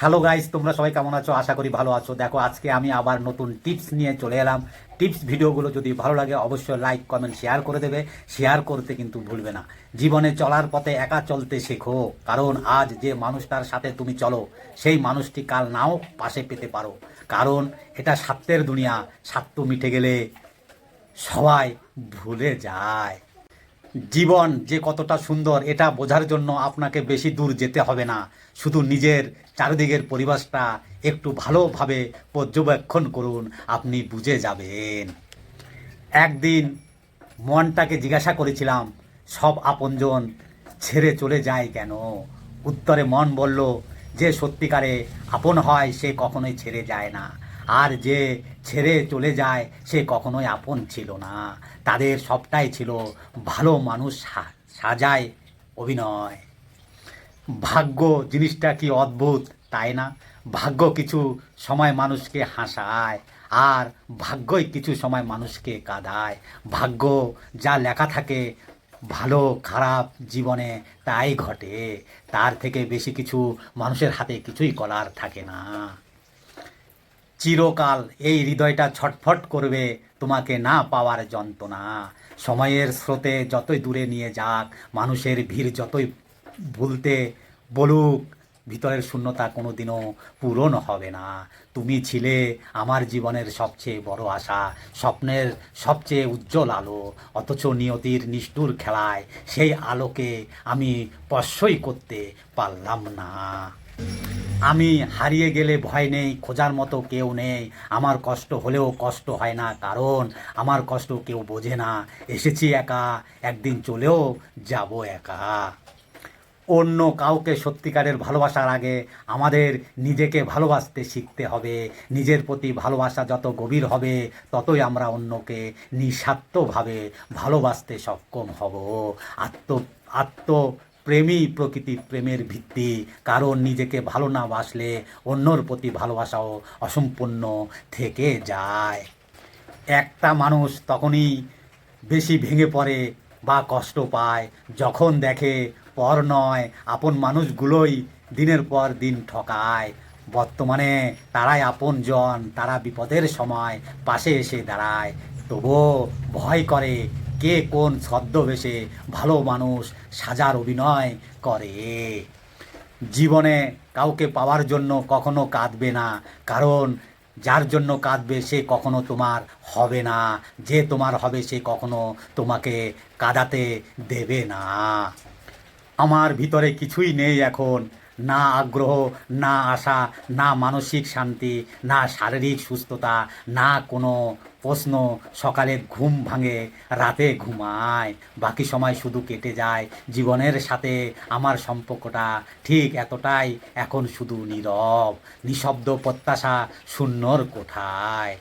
Hello guys তোমরা সবাই কেমন আছো? আশা করি ভালো আছো। দেখো, আজকে আমি আবার নতুন টিপস নিয়ে চলে এলাম। টিপস ভিডিওগুলো যদি ভালো লাগে, অবশ্যই লাইক কমেন্ট শেয়ার করে দেবে। শেয়ার করতে কিন্তু ভুলবে না। জীবনে চলার পথে একা চলতে শেখো। কারণ আজ যে মানুষটার সাথে তুমি চলো, সেই মানুষটি কাল নাও পাশে পেতে পারো। কারণ এটা স্বার্থের দুনিয়া। স্বার্থ মিটে গেলে সবাই ভুলে যায়। জীবন যে কতটা সুন্দর, এটা বোঝার জন্য আপনাকে বেশি দূর যেতে হবে না। শুধু নিজের চারিদিকের পরিবেশটা একটু ভালোভাবে পর্যবেক্ষণ করুন, আপনি বুঝে যাবেন। একদিন মনটাকে জিজ্ঞাসা করেছিলাম, সব আপনজন ছেড়ে চলে যায় কেন? উত্তরে মন বলল, যে সত্যিকারে আপন হয় সে কখনোই ছেড়ে যায় না। আর যে ছেড়ে চলে যায়, সে কখনোই আপন ছিল না। তাদের সবটাই ছিল ভালো মানুষ সাজায় অভিনয়। ভাগ্য জিনিসটা কি অদ্ভুত, তাই না? ভাগ্য কিছু সময় মানুষকে হাসায়, আর ভাগ্যই কিছু সময় মানুষকে কাঁদায়। ভাগ্য যা লেখা থাকে, ভালো খারাপ জীবনে তাই ঘটে। তার থেকে বেশি কিছু মানুষের হাতে কিছুই করার থাকে না। চিরকাল এই হৃদয়টা ছটফট করবে তোমাকে না পাওয়ার যন্ত্রণা। সময়ের স্রোতে যতই দূরে নিয়ে যাক, মানুষের ভিড় যতই ভুলতে বলুক, ভিতরের শূন্যতা কোনো দিনও পূরণ হবে না। তুমি ছিলে আমার জীবনের সবচেয়ে বড় আশা, স্বপ্নের সবচেয়ে উজ্জ্বল আলো। অথচ নিয়তির নিষ্ঠুর খেলায় সেই আলোকে আমি স্পর্শই করতে পারলাম না। আমি হারিয়ে গেলে ভয় নেই, খোঁজার মতো কেউ নেই। আমার কষ্ট হলেও কষ্ট হয় না, কারণ আমার কষ্ট কেউ বোঝে না। এসেছি একা, একদিন চলেও যাব একা। অন্য কাউকে সত্যিকারের ভালোবাসার আগে আমাদের নিজেকে ভালোবাসতে শিখতে হবে। নিজের প্রতি ভালোবাসা যত গভীর হবে, ততই আমরা অন্যকে নিঃস্বার্থভাবে ভালোবাসতে সক্ষম হব। আত্ম আত্ম প্রেমই প্রকৃতি প্রেমের ভিত্তি। কারণ নিজেকে ভালো না বাসলে অন্যর প্রতি ভালোবাসাও অসম্পূর্ণ থেকে যায়। একটা মানুষ তখনই বেশি ভেঙে পড়ে বা কষ্ট পায় যখন দেখে পর নয় আপন মানুষগুলোই দিনের পর দিন ঠকায়। বর্তমানে তারাই আপনজন, তারা বিপদের সময় পাশে এসে দাঁড়ায়। তবুও ভয় করে কে কোন ছদ্মবেশে ভালো মানুষ সাজার অভিনয় করে? জীবনে কাউকে পাওয়ার জন্য কখনো কাঁদবে না, কারণ যার জন্য কাঁদবে সে কখনো তোমার হবে না, যে তোমার হবে সে কখনো তোমাকে কাঁদাতে দেবে না। আমার ভিতরে কিছুই নেই এখন, না আগ্রহ, না আশা, না মানসিক শান্তি, না শারীরিক সুস্থতা, না কোনো প্রশ্ন, সকালে ঘুম ভাঙে, রাতে ঘুমায়, বাকি সময় শুধু কেটে যায়। জীবনের সাথে আমার সম্পর্কটা ঠিক এতটাই এখন শুধু নীরব, নিঃশব্দ প্রত্যাশা শূন্যর কোঠায়।